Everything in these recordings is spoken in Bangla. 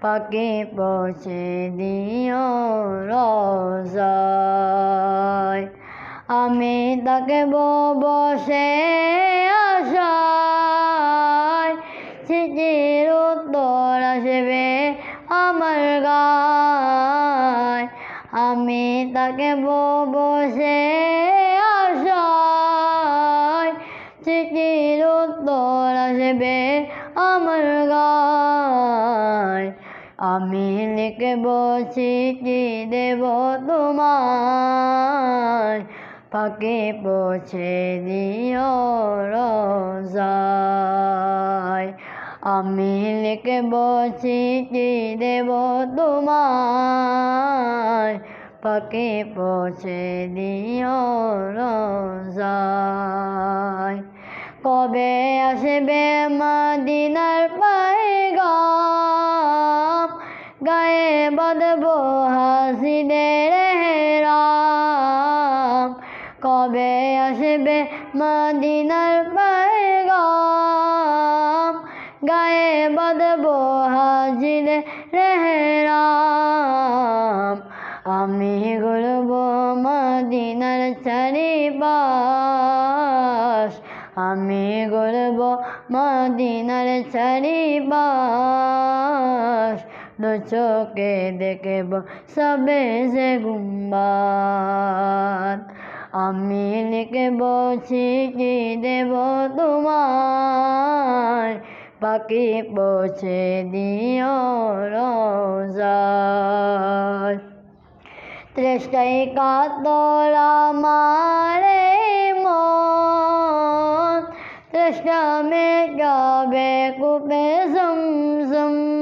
পাখি পৌঁছে দিও রোজায়। আমি তাকে বসে আশায়। চিঠির উত্তর আসবে আমার গায়। আমি তাকে বসে আশায়। চিঠির উত্তর আসবে আমার গায়। আমি লিখব চিঠি দেব তোমায়। পাকে পৌঁছে দিও রোজায়। আমি লিখব চিঠি দেব তোমায়। পাকে পৌঁছে দিও রোজায়। কবে আসবে মদিনার পাইগাম বাঁধবো হাসিদের হেরাম। কবে আসবে মদিনার পাইগাম গায়ে বদবো হাজির রেহরাম আমি গুলব মদিনার চারিবাস আমি গড়ব মদিনার চারিবাস দু চোখে দেখব সবে যে গুম্বাদ আমি লিখব চিঠি দেব তোমার পাখি পৌঁছে দিও রোজায়। তৃষ্টাই কাতর আমারে মন তৃষ্ণা মে যাবে কুপে জমজম তৃষ্টাই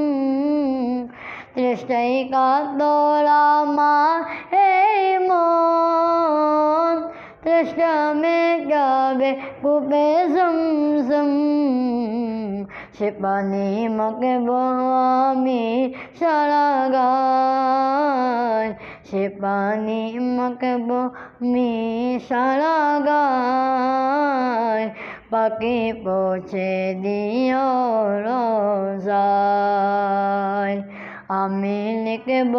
কাতর আমারে মন। তৃষ্ণা মে যাবে কুপে জমজম সে পানি মাখব আমি সারা গায় সে পানি মাখব আমি সারা গায় পাখি পৌঁছে দিও রোজায়। আমি লিখব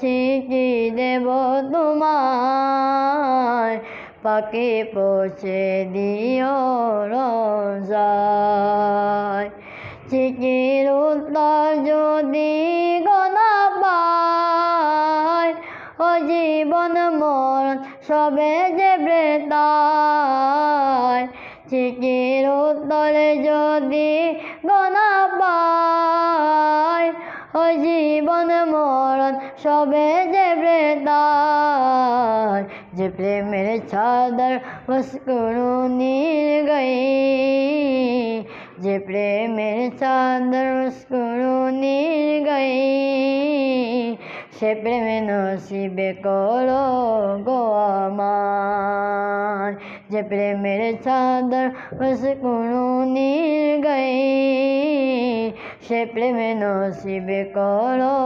চিঠি দেব তোমায়? পাখি পৌঁছে দিও রোজায়। চিঠির উত্তর যদি গনা পায়, ও জীবন মরণ সবে যে বেতায় চিঠির উত্তরে যদি গনা পায় ও জীবন মরণ সবে যে বেতায় যে প্রেমের চাদর বসকরু নীল গই যে প্রেমের চাদর বসকরু নীল গই সে প্রেমে নসিবে করো গো আমার, যে প্রেমের চাদর বসকরু নীল গই সে প্রেমে নসিবে করো,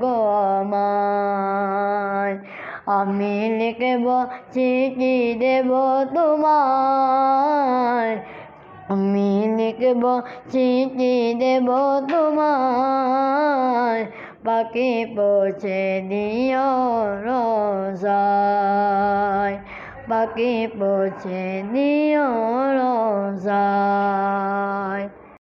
গো আমায়। আমি লিখব চিঠি দেব তোমায়। আমি লিখব চিঠি দেব তোমায়। পাখি পৌঁছে দিও রোজায়। পাখি পৌঁছে দিও রোজায়।